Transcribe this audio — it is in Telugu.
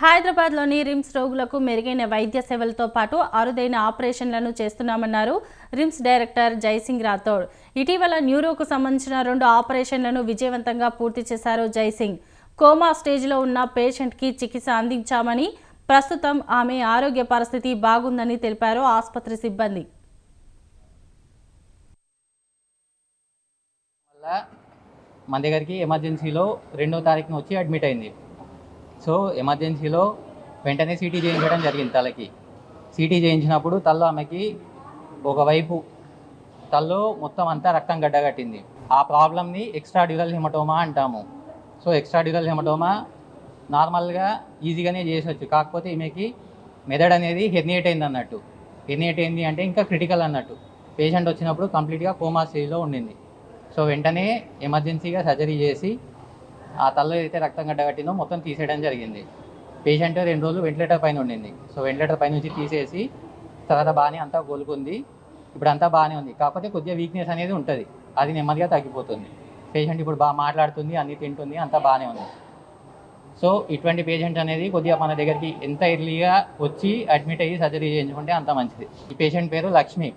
హైదరాబాద్లోని రిమ్స్ రోగులకు మెరుగైన వైద్య సేవలతో పాటు అరుదైన ఆపరేషన్లను చేస్తున్నామన్నారు రిమ్స్ డైరెక్టర్ జైసింగ్ రాథోడ్. ఇటీవల న్యూరోకు సంబంధించిన రెండు ఆపరేషన్లను విజయవంతంగా పూర్తి చేశారు జైసింగ్. కోమా స్టేజ్లో ఉన్న పేషెంట్కి చికిత్స అందించామని ప్రస్తుతం ఆమె ఆరోగ్య పరిస్థితి బాగుందని తెలిపారు ఆసుపత్రి సిబ్బంది. మన దగ్గరికి ఎమర్జెన్సీలో రెండో తారీఖున వచ్చి అడ్మిట్ అయింది. సో ఎమర్జెన్సీలో వెంటనే సీటీ చేయించడం జరిగింది తలకి. సీటీ చేయించినప్పుడు తల్లో ఆమెకి ఒకవైపు తల్లో మొత్తం అంతా రక్తం గడ్డగట్టింది. ఆ ప్రాబ్లమ్ని ఎక్స్ట్రా డ్యూరల్ హెమటోమా అంటాము. సో ఎక్స్ట్రా డ్యూరల్ హెమటోమా నార్మల్గా ఈజీగానే చేసవచ్చు కాకపోతే ఈమెకి మెదడు అనేది హెర్నియేట్ అయింది అన్నట్టు. హెర్నియేట్ అయింది అంటే ఇంకా క్రిటికల్ అన్నట్టు. పేషెంట్ వచ్చినప్పుడు కంప్లీట్గా కోమా స్టేజ్లో ఉండింది. సో వెంటనే ఎమర్జెన్సీగా సర్జరీ చేసి ఆ తలలో అయితే రక్తం గడ్డగట్టిందో మొత్తం తీసేయడం జరిగింది. పేషెంట్ రెండు రోజులు వెంటిలేటర్ పైన ఉండింది. సో వెంటిలేటర్ పైన నుంచి తీసేసి తర్వాత బాగానే అంతా కోలుకుంది ఇప్పుడు అంతా బాగానే ఉంది. కాకపోతే కొద్దిగా వీక్నెస్ అనేది ఉంటుంది. అది నెమ్మదిగా తగ్గిపోతుంది. పేషెంట్ ఇప్పుడు బాగా మాట్లాడుతుంది అన్ని తింటుంది అంతా బాగానే ఉంది. సో ఇటువంటి పేషెంట్ అనేది కొద్దిగా మన దగ్గరికి ఎంత ఎర్లీగా వచ్చి అడ్మిట్ అయ్యి సర్జరీ చేయించుకుంటే అంత మంచిది. ఈ పేషెంట్ పేరు లక్ష్మి.